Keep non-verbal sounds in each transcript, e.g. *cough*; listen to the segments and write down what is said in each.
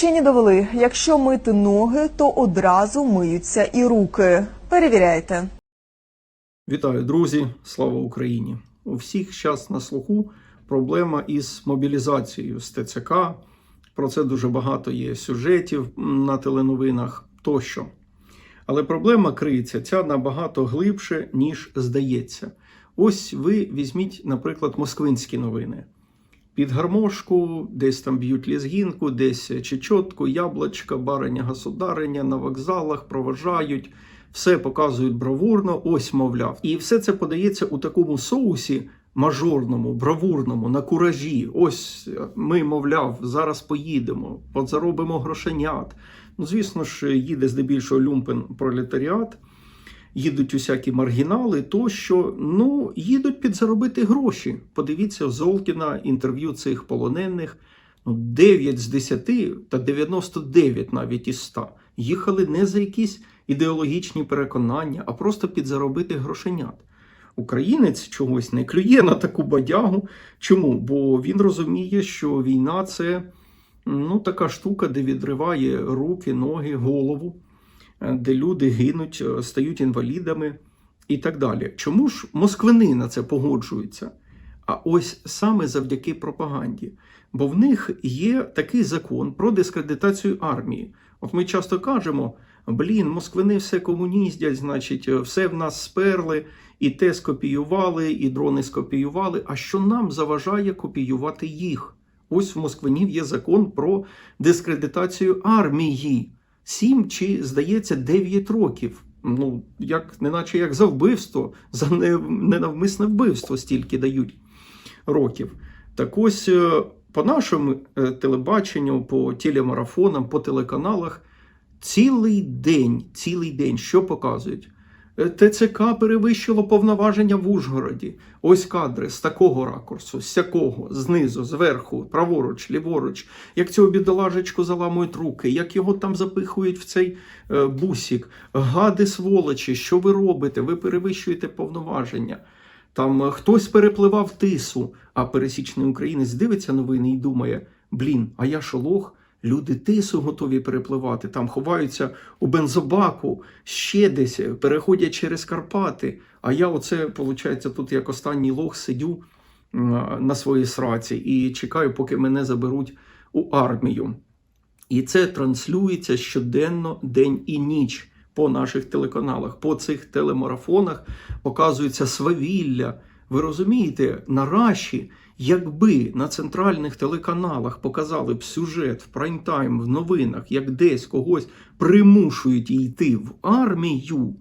Вчені довели, якщо мити ноги, то одразу миються і руки. Перевіряйте. Вітаю, друзі! Слава Україні! У всіх зараз на слуху проблема із мобілізацією з ТЦК. Про це дуже багато є сюжетів на теленовинах тощо. Але проблема криється ця набагато глибше, ніж здається. Ось ви візьміть, наприклад, москвинські новини. Під гармошку, десь там б'ють лізгінку, десь чечотку, яблочка, бариня государиня на вокзалах проважають, все показують бравурно, ось мовляв. І все це подається у такому соусі мажорному, бравурному, на куражі. Ось ми, мовляв, зараз поїдемо, подзаробимо грошенят. Ну, звісно ж, їде здебільшого люмпен пролетаріат їдуть усякі маргінали, тощо ну, їдуть підзаробити гроші. Подивіться Золкіна інтерв'ю цих полонених. Ну, 9 з 10 та 99 навіть із 100 їхали не за якісь ідеологічні переконання, а просто підзаробити грошенят. Українець чогось не клює на таку бадягу. Чому? Бо він розуміє, що війна це ну, така штука, де відриває руки, ноги, голову де люди гинуть, е, стають інвалідами і так далі. Чому ж москвини на це погоджуються? А ось саме завдяки пропаганді. Бо в них є такий закон про дискредитацію армії. От ми часто кажемо: блін, москвини все комуністять, значить, е, все в нас сперли, і те скопіювали, і дрони скопіювали. А що нам заважає копіювати їх? Ось в москвинів є закон про дискредитацію армії. Сім чи, здається, 9 років. Ну, як, неначе як за вбивство, за ненавмисне вбивство стільки дають років. Так ось е, по нашому е, телебаченню, по телемарафонам, по телеканалах цілий день, цілий день що показують? ТЦК перевищило повноваження в Ужгороді. Ось кадри з такого ракурсу, з сякого, знизу, зверху, праворуч, ліворуч, як цього бідолажечку заламують руки, як його там запихують в цей е, бусік. Гади сволочі, що ви робите? Ви перевищуєте повноваження. Там е, хтось перепливав тису, а пересічний українець дивиться новини і думає: блін, а я шолох. Люди тису готові перепливати, там ховаються у бензобаку, ще десь переходять через Карпати. А я, оце, виходить, тут як останній лох сидю на своїй сраці і чекаю, поки мене заберуть у армію. І це транслюється щоденно, день і ніч по наших телеканалах, по цих телемарафонах показується свавілля. Ви розумієте, на Раші, якби на центральних телеканалах показали б сюжет в прайм-тайм в новинах, як десь когось примушують йти в армію,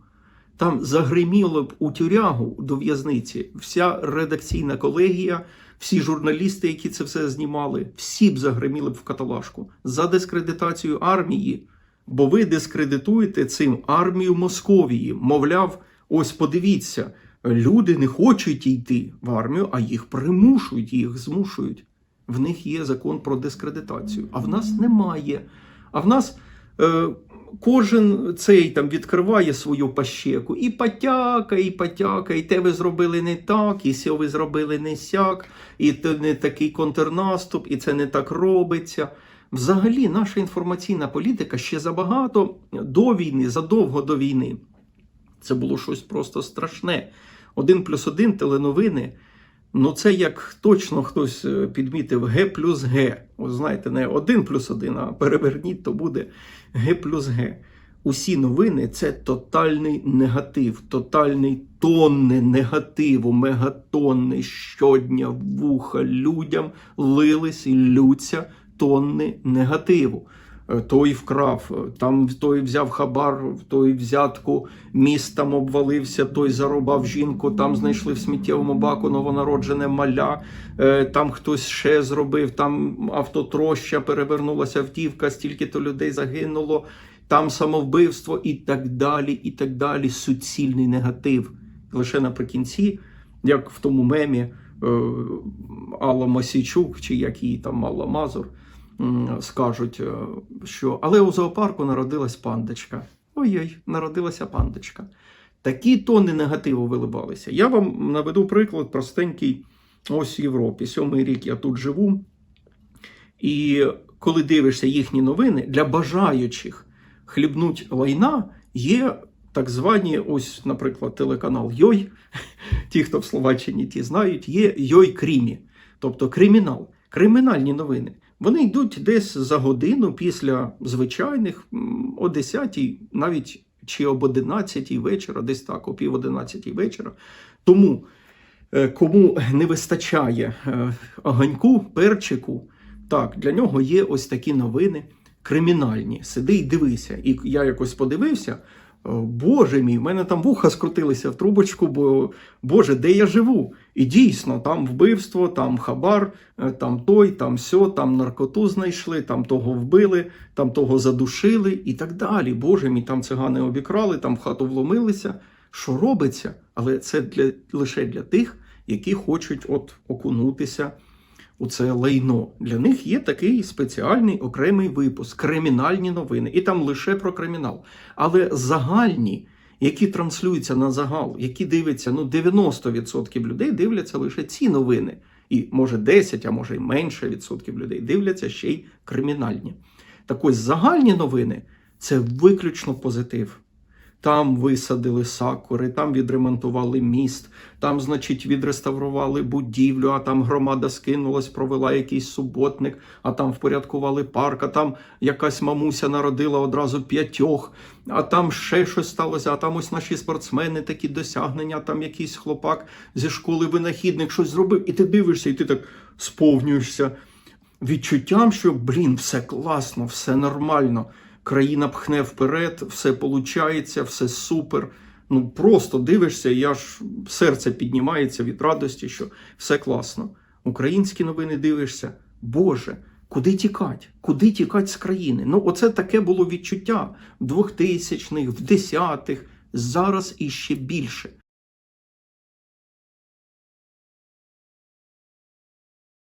там загриміло б у тюрягу до в'язниці вся редакційна колегія, всі журналісти, які це все знімали, всі б загриміли б в каталажку за дискредитацію армії. Бо ви дискредитуєте цим армію Московії. Мовляв, ось подивіться. Люди не хочуть йти в армію, а їх примушують, їх змушують. В них є закон про дискредитацію, а в нас немає. А в нас е, кожен цей там відкриває свою пащеку і потяка, і потяка, і те ви зробили не так, і сьо ви зробили не сяк, і це не такий контрнаступ, і це не так робиться. Взагалі, наша інформаційна політика ще забагато до війни, задовго до війни. Це було щось просто страшне. Один плюс один теленовини. Ну, це як точно хтось е, підмітив Г плюс Г. Ось знаєте, не один плюс один, а переверніть, то буде Г плюс Г. Усі новини це тотальний негатив, тотальний тонни негативу, мегатонни щодня вуха людям лились і лються тонни негативу. Е, той вкрав, е, там той взяв хабар, той взятку, міст там обвалився, той зарубав жінку, там знайшли в сміттєвому баку новонароджене маля, е, там хтось ще зробив, там автотроща перевернулася автівка, стільки то людей загинуло, там самовбивство і так далі. і так далі. Суцільний негатив. Лише наприкінці, як в тому мемі Алла Масійчук, чи як її там Алла Мазур скажуть, е, що але у зоопарку народилась пандочка. Ой-ой, народилася пандочка. Такі тони негативу вилибалися. Я вам наведу приклад простенький ось Європі. Сьомий рік я тут живу. І коли дивишся їхні новини, для бажаючих хлібнуть лайна є так звані, ось, наприклад, телеканал Йой. *laughs* Ті, хто в Словаччині, ті знають, є Йой Крімі, тобто кримінал, кримінальні новини. Вони йдуть десь за годину після звичайних о 10 навіть чи об 11 вечора, десь так, о пів 11 вечора. Тому е, кому не вистачає е, огоньку, перчику, так, для нього є ось такі новини кримінальні. Сиди і дивися. І я якось подивився. Е, Боже мій, в мене там вуха скрутилися в трубочку, бо Боже, де я живу? І дійсно, там вбивство, там хабар, е, там той, там сьо, там наркоту знайшли, там того вбили, там того задушили і так далі. Боже мій, там цигани обікрали, там в хату вломилися. Що робиться? Але це для, лише для тих, які хочуть от окунутися у це лайно. Для них є такий спеціальний окремий випуск кримінальні новини, і там лише про кримінал. Але загальні, які транслюються на загал, які дивляться, ну 90% людей дивляться лише ці новини. І може 10, а може й менше відсотків людей дивляться ще й кримінальні. Так ось загальні новини це виключно позитив. Там висадили сакури, там відремонтували міст, там, значить, відреставрували будівлю, а там громада скинулась, провела якийсь суботник, а там впорядкували парк, а там якась мамуся народила одразу п'ятьох, а там ще щось сталося, а там ось наші спортсмени такі досягнення, а там якийсь хлопак зі школи винахідник щось зробив, і ти дивишся, і ти так сповнюєшся відчуттям, що блін, все класно, все нормально. Країна пхне вперед, все получається, все супер. Ну просто дивишся, я ж серце піднімається від радості, що все класно. Українські новини дивишся, Боже, куди тікать? Куди тікать з країни? Ну, оце таке було відчуття в 2000-х, в 10-х, зараз іще більше.